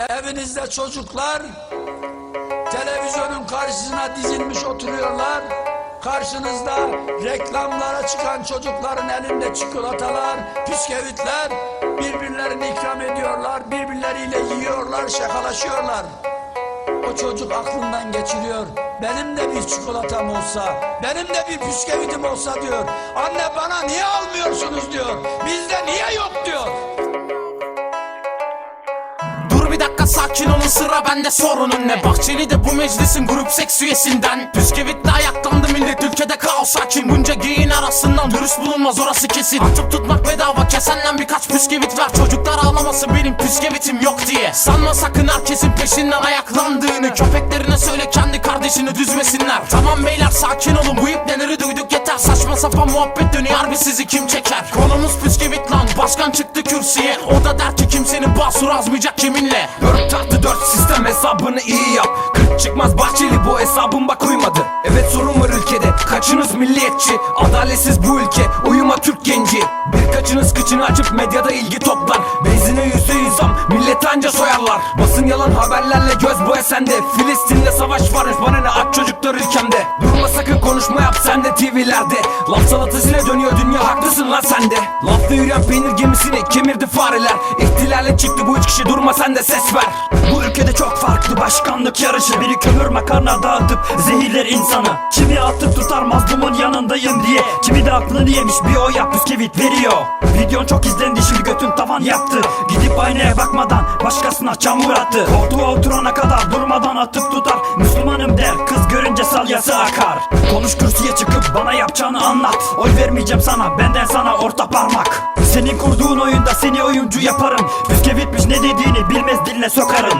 Evinizde çocuklar televizyonun karşısına dizilmiş oturuyorlar. Karşınızda reklamlara çıkan çocukların elinde çikolatalar, bisküvitler birbirlerine ikram ediyorlar, birbirleriyle yiyorlar, şakalaşıyorlar. O çocuk aklından geçiriyor. Benim de bir çikolatam olsa, benim de bir bisküvitim olsa diyor. Anne bana niye almıyorsunuz diyor. Bizde niye yok diyor. Dakika sakin olun sıra bende sorunun ne? Bahçeli de bu meclisin grup seks üyesinden. Püskevitli ayaklandı millet ülkede kaos hakim Bunca giyin arasından dürüst bulunmaz orası kesin. Atıp tutmak bedava kesenden birkaç püskevit ver Çocuklar ağlamasın benim püskevitim yok diye. Sanma sakın herkesin peşinden ayaklandığını. Köpeklerine söyle kendi kardeşini düzmesinler. Tamam beyler sakin olun. Bu ipneleri duyduk yeter. Saçma sapan muhabbet dönüyor harbi sizi kim çeker? Konumuz püskevit başkan çıktı kürsüye. O da der ki kimsenin basur azmayacak kiminle. Dört tahtı dört sistem hesabını iyi yap. Kırk çıkmaz bahçeli bu hesabın bak uymadı. Evet sorun var ülkede. Kaçınız milliyetçi Adaletsiz bu ülke. Uyuma Türk genci. Birkaçınız kıçını açıp medyada ilgi toplar. Benzine yüzde yüz zam millet anca soyarlar. Basın yalan haberlerle göz boya sende. Filistin'de savaş varmış bana ne? Aç çocuklar ülkemde. Durma sakın konuşma yap sen de TV'lerde Laf salatasıyla dönüyor dünya haklısın lan sen de. Lafta yürüyen peynir gemisini kemirdi fareler. İhtilale çıktı bu üç kişi durma sen de ses ver. Bu ülkede çok farklı başkanlık yarışı. Biri kömür makarna dağıtıp zehirler insanı. Kimi atıp tutar mazlumun yanındayım diye. Kimi de aklını yemiş bir o yap bisküvit veriyor. Videon çok izlendi şimdi götün tavan yaptı. Gidip aynaya bakmadan başkasına çamur attı. Koltuğa oturana kadar durmadan atıp tutar. Müslümanım görünce salyası akar. Konuş kürsüye çıkıp bana yapacağını anlat. Oy vermeyeceğim sana benden sana orta parmak. Senin kurduğun oyunda seni oyuncu yaparım. Bisküvitmiş ne dediğini bilmez diline sokarım